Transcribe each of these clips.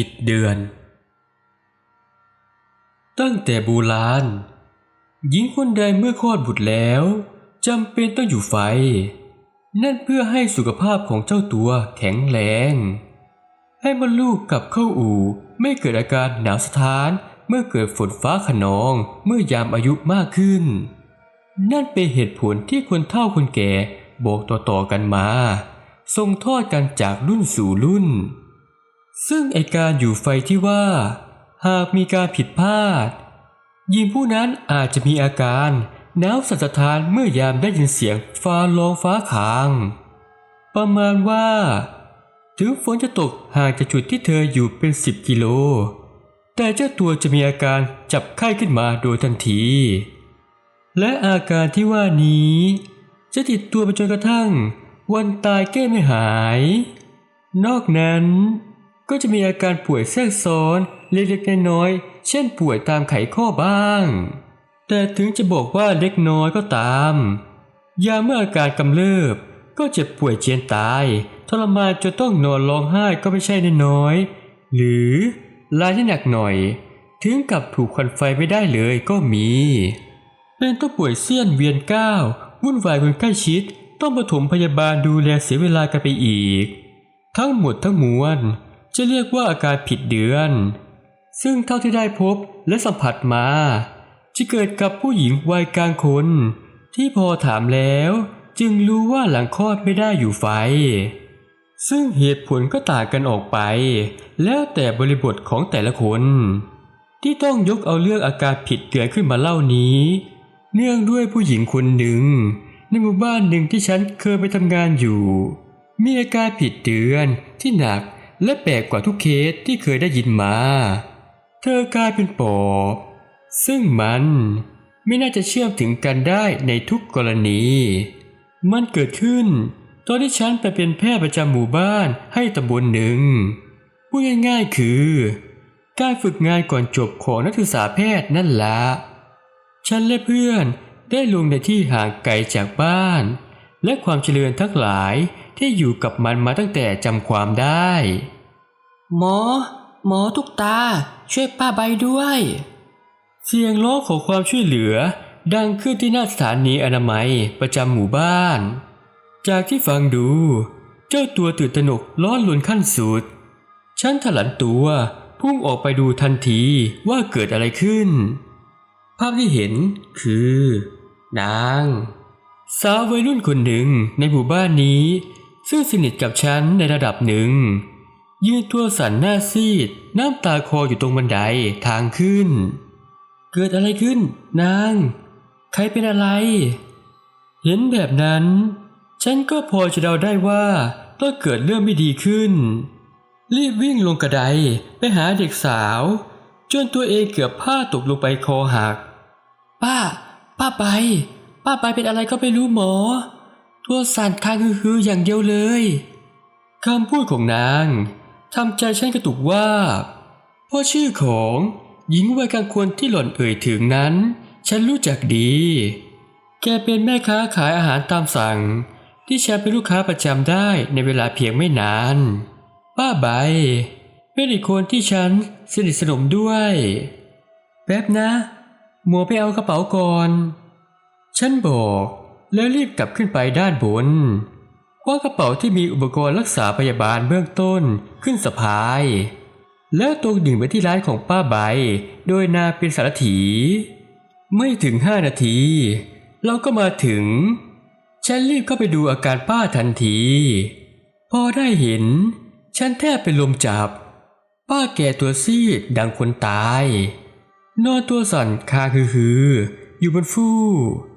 ผิดเดือน ตั้งแต่โบราณหญิงคนใดเมื่อคลอดบุตรแล้วจำเป็นต้องอยู่ไฟ นั่นเพื่อให้สุขภาพของเจ้าตัวแข็งแรง ให้มดลูกกลับเข้าอู่ไม่เกิดอาการหนาวสะท้านเมื่อเกิดฝนฟ้าขนองเมื่อยามอายุมากขึ้น นั่นเป็นเหตุผลที่คนเฒ่าคนแก่บอกต่อๆกันมาส่งทอดกันจากรุ่นสู่รุ่น ซึ่งไอการอยู่ไฟที่ว่า หากมีการผิดพลาด ยิงผู้นั้นอาจจะมีอาการหนาวสันสะท้านเมื่อยามได้ยินเสียงฟ้าร้องฟ้าขาง ประมาณว่า ถึงฝนจะตกห่างจากจุดที่เธออยู่เป็นสิบกิโล แต่เจ้าตัวจะมีอาการจับไข้ขึ้นมาโดยทันที และอาการที่ว่านี้ จะติดตัวไปจนกระทั่ง วันตายแก้ไม่หาย นอกนั้น ก็จะมีอาการป่วยแทรกซ้อนเล็กๆน้อยๆเช่นป่วยตามไขข้อบ้าง แต่ถึงจะบอกว่าเล็กน้อยก็ตาม ยาเมื่ออาการกำเริบ ก็เจ็บป่วยเจียนตาย ทรมานจนต้องนอนร้องไห้ก็ไม่ใช่น้อยๆหรือรายที่หนักหน่อย ถึงกับถูกควันไฟไม่ได้เลยก็มี เป็นต้องป่วยเสี้ยนเวียนก้าววุ่นวายคนใกล้ชิด ต้องปฐมพยาบาลดูแลเสียเวลากันไปอีก ทั้งหมดทั้งมวล จะเรียกว่าอาการผิดเดือน ซึ่งเท่าที่ได้พบและสัมผัสมา จะเกิดกับผู้หญิงวัยกลางคน ที่พอถามแล้วจึงรู้ว่าหลังคลอดไม่ได้อยู่ไฟ ซึ่งเหตุผลก็ต่างกันออกไป แล้วแต่บริบทของแต่ละคน ที่ต้องยกเอาเรื่องอาการผิดเดือนขึ้นมาเล่านี้ เนื่องด้วยผู้หญิงคนหนึ่ง ในหมู่บ้านหนึ่งที่ฉันเคยไปทำงานอยู่ มีอาการผิดเดือนที่หนัก และแปลกกว่าทุกเคสที่เคยได้ยินมา เธอกลายเป็นปอบซึ่งมันไม่น่าจะเชื่อมถึงกันได้ในทุกกรณี มันเกิดขึ้น ตอนที่ฉันไปเป็นแพทย์ประจำหมู่บ้านให้ตำบลหนึ่งพูดง่ายๆคือ การฝึกงานก่อนจบของนักศึกษาแพทย์นั่นละฉันและเพื่อนได้ลงในที่ห่างไกลจากบ้าน และความเจริญทั้งหลาย ที่อยู่กับมันมาตั้งแต่จำความได้ หมอ หมอทุกตา ช่วยป้าใบด้วย เสียงร้องขอความช่วยเหลือ ดังขึ้นที่หน้าสถานีอนามัยประจำหมู่บ้าน จากที่ฟังดู เจ้าตัวตื่นตระหนกร้อนลนขั้นสุด ฉันถลันตัวพุ่งออกไปดูทันทีว่าเกิดอะไรขึ้น ภาพที่เห็นคือ นาง สาววัยรุ่นคนหนึ่งในหมู่บ้านนี้ ซึ่งสนิทกับฉันในระดับหนึ่ง ยืนตัวสั่นหน้าซีด น้ำตาคออยู่ตรงบันไดทางขึ้น เกิดอะไรขึ้น นาง ใครเป็นอะไร เห็นแบบนั้น ฉันก็พอจะเดาได้ว่าต้องเกิดเรื่องไม่ดีขึ้น รีบวิ่งลงกระไดไปหาเด็กสาว จนตัวเองเกือบผ้าตกลงไปคอหัก ป้า ป้าใบป้าใบเป็นอะไรก็ไม่รู้หมอ ตัวสั่นคางฮือๆอย่างเดียวเลยคำพูดของนางทำใจฉันกระตุกว่าเพราะชื่อของหญิงวัยกลางคนที่หล่อนเอ่ยถึงนั้น ฉันรู้จักดี แกเป็นแม่ค้าขายอาหารตามสั่ง ที่ฉันเป็นลูกค้าประจำได้ในเวลาเพียงไม่นาน ป้าใบ เป็นอีกคนที่ฉันสนิทสนมด้วย แป๊บนะ มัวไปเอากระเป๋าก่อน ฉันบอก แล้วรีบกลับขึ้นไปด้านบนคว้ากระเป๋าที่มีอุปกรณ์รักษาพยาบาลเบื้องต้นขึ้นสะพาย แล้วตรงดิ่งไปที่ร้านของป้าใบ โดยนาเป็นสารถี ไม่ถึงห้านาที เราก็มาถึง ฉันรีบเข้าไปดูอาการป้าทันที พอได้เห็น ฉันแทบเป็นลมจับ ป้าแก่ตัวซีดดังคนตาย นอนตัวสั่นคางฮือๆอยู่บนฟูก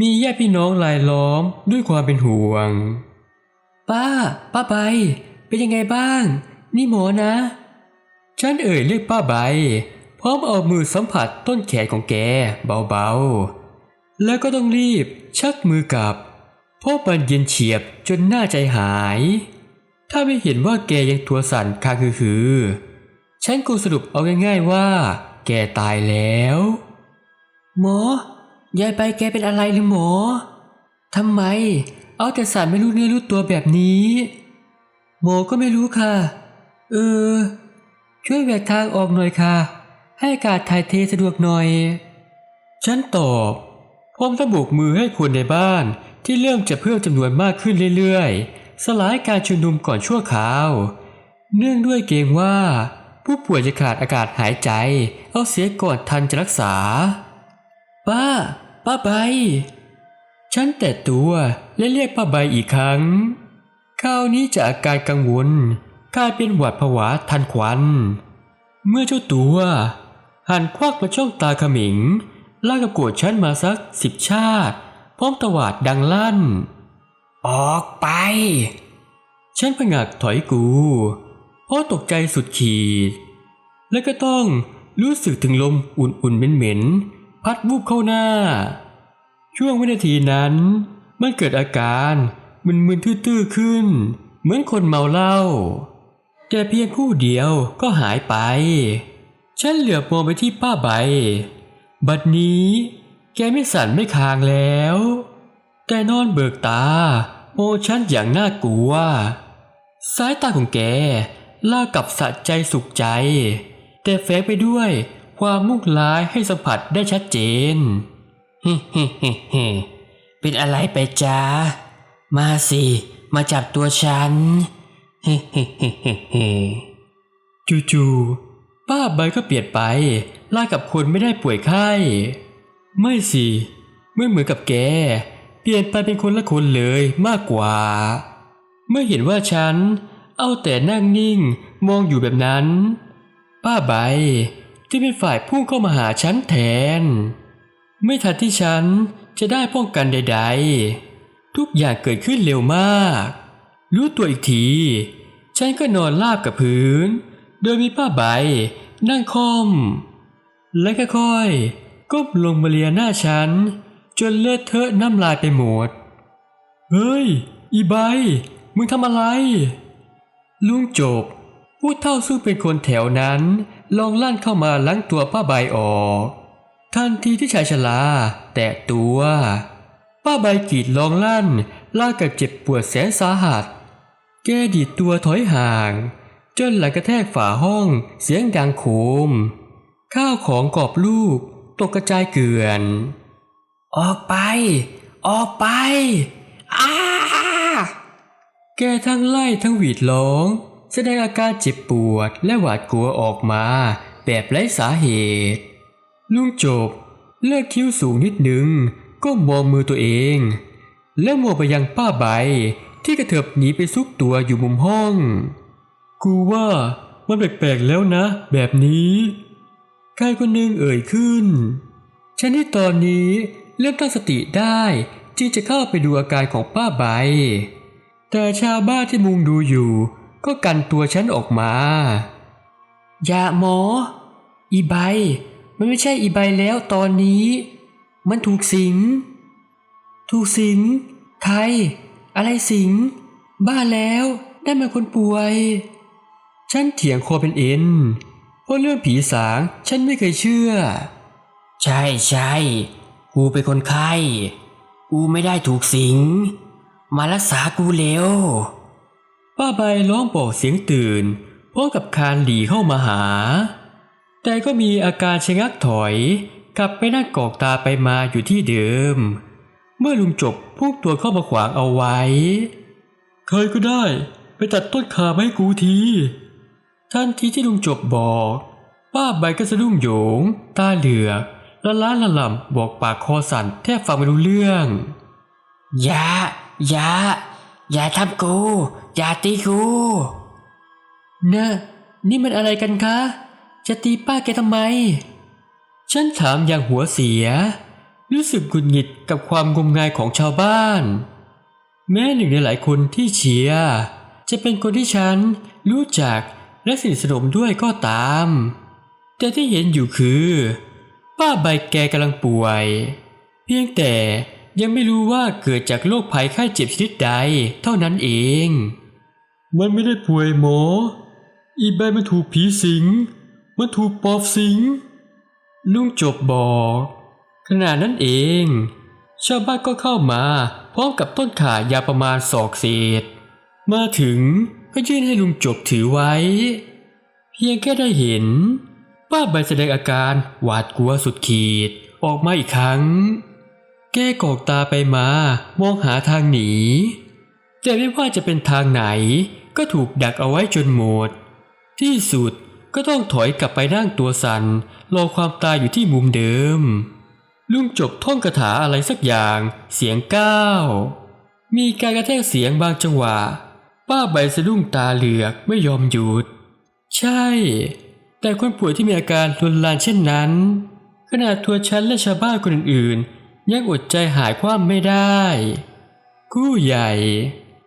มีญาติพี่น้องรายล้อมด้วยความเป็นห่วง ป้า ป้าใบ เป็นยังไงบ้าง นี่หมอนะ ฉันเอ่ยเรียกป้าใบ พร้อมเอามือสัมผัสต้นแขนของแกเบาๆ แล้วก็ต้องรีบชักมือกลับ เพราะมันเย็นเฉียบจนน่าใจหาย ถ้าไม่เห็นว่าแกยังตัวสั่นคางฮือๆฉันคงสรุปเอาง่ายๆว่า แกตายแล้ว หมอ ยายใบแกเป็นอะไรหรือหมอทำไม เอาแต่สั่นไม่รู้เนื้อรู้ตัวแบบนี้ หมอก็ไม่รู้ค่ะ เออ ช่วยแหวกทางออกหน่อยค่ะ ให้อากาศถ่ายเทสะดวกหน่อย ฉันตอบพร้อมทั้งบกมือให้คนในบ้านที่เริ่มจะเพิ่มจำนวนมากขึ้นเรื่อยๆ สลายการชุมนุมก่อนชั่วคราว เนื่องด้วยเกรงว่า ผู้ป่วยจะขาดอากาศหายใจ เอาเสียก่อนทันจะรักษา ป้า ป้าใบ ฉันแต่ตัวและเรียกป้าใบอีกครั้ง คราวนี้จากอาการกังวลกลายเป็นหวาดผวาทันควัน เมื่อเจ้าตัวหันควักมาช่องตาขมิงลากกับโกรธฉันมาสักสิบชาติ พร้อมตวาดดังลั่น ออกไป ฉันผงากถอยกู เพราะตกใจสุดขีด และก็ต้องรู้สึกถึงลมอุ่นๆเหม็นๆ พัดวูบเข้าหน้า ช่วงวินาทีนั้นมันเกิดอาการมึนๆตื้อๆขึ้น เหมือนคนเมาเหล้าแต่เพียงผู้เดียวก็หายไป ฉันเหลือบมองไปที่ป้าใบ บัดนี้แกไม่สั่นไม่คลางแล้ว แต่นอนเบิกตาโมองฉันอย่างน่ากลัว สายตาของแกล่ากับสะใจสุขใจ แต่แฝงไปด้วย ความมุ่งร้ายให้สัมผัสได้ชัดเจนเฮ้เฮ้เฮ้เฮ้เป็นอะไรไปจ้า มาสิ มาจับตัวฉัน เฮ้เฮ้เฮ้เฮ้เฮ้จู่ๆป้าใบก็เปลี่ยนไปล่ากับคนไม่ได้ป่วยไข้ ไม่สิ ไม่เหมือนกับแก เปลี่ยนไปเป็นคนละคนเลยมากกว่า เมื่อเห็นว่าฉัน เอาแต่นั่งนิ่งมองอยู่แบบนั้น ป้าใบ ที่เป็นฝ่ายพุ่งเข้ามาหาฉันแทน ไม่ทันที่ฉันจะได้ป้องกันใด ๆ ทุกอย่างเกิดขึ้นเร็วมาก รู้ตัวอีกที ฉันก็นอนราบกับพื้น โดยมีป้าใบนั่งคอม และค่อยๆก้มลงมาเลียหน้าฉัน จนเลือดเทอะน้ำลายไปหมด เฮ้ย อีใบ มึงทำอะไร ลุงจบ ผู้เท่าซึ่งเป็นคนแถวนั้น ลองลั่นเข้ามาล้างตัวป้าใบออกทันทีที่ชายชราแตะตัว ป้าใบกรีดลองลั่นล่ากับเจ็บปวดแสนสาหัส แกดีดตัวถอยห่าง จนหลังกระแทกฝาห้องเสียงดังโครมข้าวของกรอบลูกตกกระจายเกลื่อน ออกไป ออกไปอ้าแกทั้งไล่ทั้งหวีดร้อง แสดงอาการเจ็บปวดและหวาดกลัวออกมา แบบไร้สาเหตุ ลุงจบ เลิกคิ้วสูงนิดหนึ่งก็มองมือตัวเอง แล้วมองไปยังป้าใบ ที่กระเถิบหนีไปซุกตัวอยู่มุมห้อง กูว่ามันแปลกๆแล้วนะ แบบนี้ใครคนหนึ่งเอ่ยขึ้น ฉันที่ตอนนี้เริ่มตั้งสติได้จึงจะเข้าไปดูอาการของป้าใบ แต่ชาวบ้านที่มุงดูอยู่ ก็กันตัวฉันออกมา อย่าหมอ อีใบ มันไม่ใช่อีใบแล้วตอนนี้ มันถูกสิง ถูกสิง ใคร อะไรสิง บ้าแล้วได้มาคนป่วย ฉันเถียงคอเป็นเอ็น เพราะเรื่องผีสางฉันไม่เคยเชื่อ ใช่ใช่กูเป็นคนไข้ กูไม่ได้ถูกสิง มารักษากูเร็ว ป้าใบร้องบอกเสียงตื่นพร้อมกับคานหลีเข้ามาหา แต่ก็มีอาการชะงักถอย กลับไปนั่งกอกตาไปมาอยู่ที่เดิม เมื่อลุงจบพุ่งตัวเข้ามาขวางเอาไว้ใครก็ได้ ไปตัดต้นขาให้กูที ทันทีที่ลุงจบบอก ป้าใบก็สะดุ้งโหยง ตาเหลือกละล้านละล่ำบอกปากคอสั่นแทบฟังไม่รู้เรื่อง อย่า อย่า อย่าทำกู อย่าตีกูนะนี่มันอะไรกันคะ จะตีป้าแกทำไม ฉันถามอย่างหัวเสีย รู้สึกหงุดหงิดกับความงมงายของชาวบ้าน แม้หนึ่งในหลายคนที่เชียร์จะเป็นคนที่ฉันรู้จักและสนิทสนมด้วยก็ตาม แต่ที่เห็นอยู่คือ ป้าใบแกกำลังป่วย เพียงแต่ยังไม่รู้ว่าเกิดจากโรคภัยไข้เจ็บชนิดใดเท่านั้นเอง มันไม่ได้ป่วยหมอ อีใบมันถูกผีสิง มันถูกปอบสิง ลุงจบบอก ขณะนั้นเอง ชาวบ้านก็เข้ามา พร้อมกับต้นขายาประมาณศอกเศษ มาถึงก็ยื่นให้ลุงจบถือไว้ เพียงแค่ได้เห็น ป้าใบแสดงอาการหวาดกลัวสุดขีดออกมาอีกครั้ง แกกอกตาไปมา มองหาทางหนีแต่ไม่ว่าจะเป็นทางไหน ก็ถูกดักเอาไว้จนหมด ที่สุดก็ต้องถอยกลับไปนั่งตัวสัน่นรอความตายอยู่ที่มุมเดิม ลุงจบท่องคาถาอะไรสักอย่าง เสียงก้าวมีการกระแทกเสียงบางจังหวะ ป้าใบสะดุ้งตาเหลือกไม่ยอมหยุด ใช่ แต่คนป่วยที่มีอาการรุนแรงเช่นนั้น ขนาดทัวฉันและชาวบ้านคนอื่นๆยังอดใจหายความไม่ได้กู้ใหญ่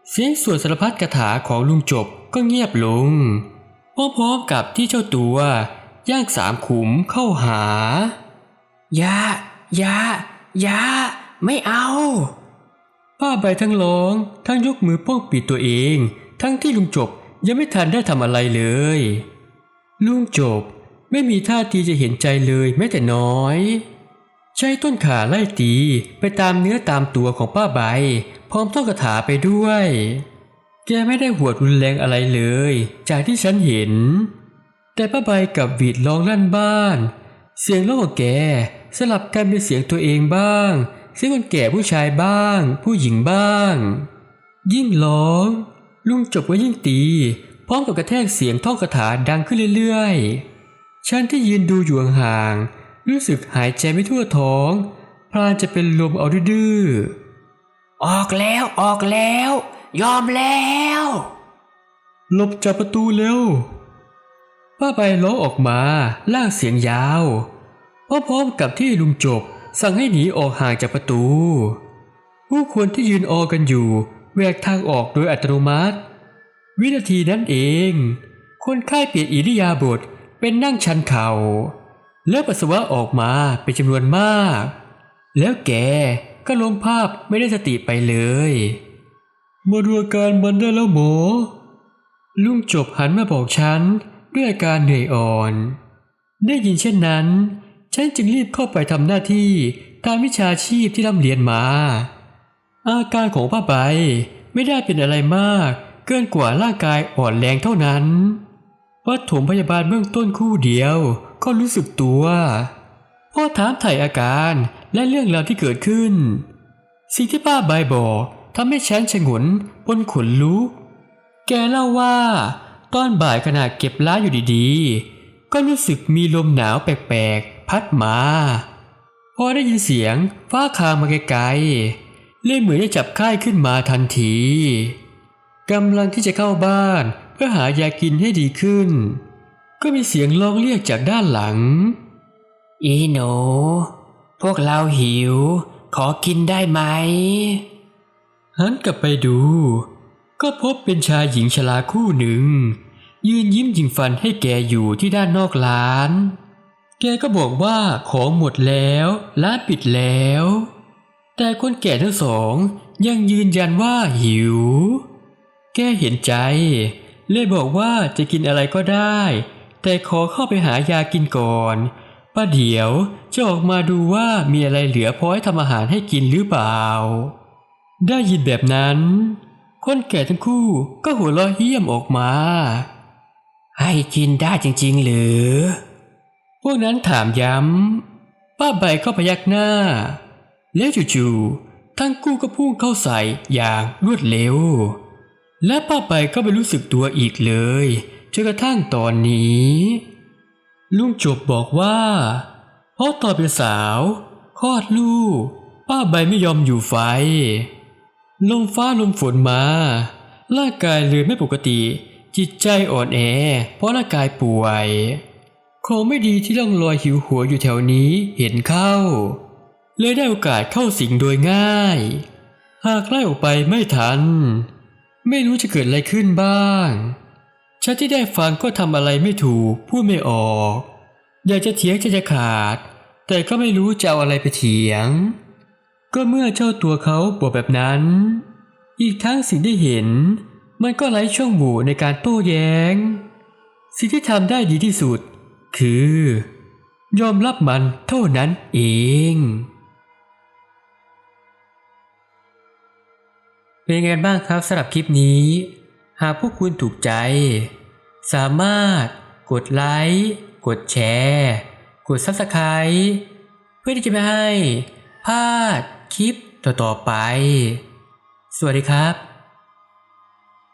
เสียงสวดสารพัดคาถาของลุงจบก็เงียบลงพร้อมๆกับที่เจ้าตัวย่างสามขุมเข้าหายายายาไม่เอา ป้าใบทั้งร้องทั้งยกมือป้องปิดตัวเอง ทั้งที่ลุงจบยังไม่ทันได้ทำอะไรเลย ลุงจบไม่มีท่าทีจะเห็นใจเลยแม้แต่น้อย ใช้ต้นขาไล่ตีไปตามเนื้อตามตัวของป้าใบ พร้อมท่องคาถาไปด้วย แกไม่ได้หัวรุนแรงอะไรเลย จากที่ฉันเห็น แต่ป้าใบกับวีดร้องลั่นบ้าน เสียงร้องของแกสลับกันเป็นเสียงตัวเองบ้าง เสียงคนแก่ผู้ชายบ้าง ผู้หญิงบ้าง ยิ่งร้อง ลุงจบก็ยิ่งตี พร้อมกับกระแทกเสียงท่องคาถาดังขึ้นเรื่อยๆ ฉันที่ยืนดูอยู่ห่างรู้สึกหายใจไม่ทั่วท้อง พลานจะเป็นลมเอาดื้อ ออกแล้วออกแล้ว ยอมแล้วหลบจากประตูเร็ว ป้าใบร้อออกมาล่ากเสียงยาวพร้อมๆกับที่ลุงจบ สั่งให้หนีออกห่างจากประตู ผู้คนที่ยืนออกันอยู่แวกทางออกโดยอัตโนมัติ วินาทีนั้นเอง คนไข้เปลี่ยนอิริยาบถเป็นนั่งชันเขา่าแล้วปัสสาวะออกมาเป็นจำนวนมาก แล้วแก ก็ล้มภาพไม่ได้สติไปเลย มาดูอาการมันได้แล้วหมอ ลุงจบหันมาบอกฉันด้วยอาการเหนื่อยอ่อน ได้ยินเช่นนั้น ฉันจึงรีบเข้าไปทำหน้าที่ตามวิชาชีพที่ร่ำเรียนมา อาการของป้าใบไม่ได้เป็นอะไรมาก เกินกว่าร่างกายอ่อนแรงเท่านั้นวัดถมพยาบาลเบื้องต้นคู่เดียวก็รู้สึกตัวพ่อถามไถ่อาการ และเรื่องราวที่เกิดขึ้น สิ่งที่ป้าใบบอกทำให้ฉันชงนบนขนลุก แกเล่าว่า ตอนบ่ายขณะเก็บร้าอยู่ดีๆ ก็รู้สึกมีลมหนาวแปลกๆ พัดมา พอได้ยินเสียงฟ้าคางมาไกลๆ เลยเหมือนจะจับค่ายขึ้นมาทันทีกำลังที่จะเข้าบ้านเพื่อหายากินให้ดีขึ้น ก็มีเสียงร้องเรียกจากด้านหลัง อีหนู พวกเราหิว ขอกินได้ไหมหันกลับไปดู ก็พบเป็นชายหญิงชราคู่หนึ่ง ยืนยิ้มยิงฟันให้แกอยู่ที่ด้านนอกร้าน แกก็บอกว่าของหมดแล้วร้านปิดแล้ว แต่คนแก่ทั้งสองยังยืนยันว่าหิว แกเห็นใจ เลยบอกว่าจะกินอะไรก็ได้ แต่ขอเข้าไปหายากินก่อน ป้าเดี๋ยวจะออกมาดูว่ามีอะไรเหลือพอให้ทำอาหารให้กินหรือเปล่า ได้ยินแบบนั้น คนแก่ทั้งคู่ก็หัวเราะเหี้ยมออกมา ให้กินได้จริง ๆ หรือ พวกนั้นถามย้ำ ป้าใบก็พยักหน้า แล้วจู่ๆทั้งคู่ก็พุ่งเข้าใส่อย่างรวดเร็ว และป้าใบก็ไม่รู้สึกตัวอีกเลยจนกระทั่งตอนนี้ ลุงจบบอกว่าเพราะตอนเป็นสาวคลอดลูก ป้าใบไม่ยอมอยู่ไฟ ลมฟ้าลมฝนมา ร่างกายเลยไม่ปกติ จิตใจอ่อนแอ เพราะร่างกายป่วยของไม่ดีที่ล่องลอยหิวหัวอยู่แถวนี้เห็นเข้า เลยได้โอกาสเข้าสิงโดยง่าย หากไล่ออกไปไม่ทัน ไม่รู้จะเกิดอะไรขึ้นบ้าง ฉันที่ได้ฟังก็ทำอะไรไม่ถูก พูดไม่ออก อยากจะเถียงใจจะขาด แต่ก็ไม่รู้จะเอาอะไรไปเถียง ก็เมื่อเจ้าตัวเขาบอกแบบนั้น อีกทั้งสิ่งที่เห็น มันก็ไร้ช่องโหว่ในการโต้แย้ง สิ่งที่ทำได้ดีที่สุด คือ ยอมรับมันเท่านั้นเองเป็นไงบ้างครับสำหรับคลิปนี้ หากพวกคุณถูกใจ สามารถกดไลค์ กดแชร์ กด Subscribe เพื่อที่จะไม่ให้พลาดคลิปต่อๆไป สวัสดีครับ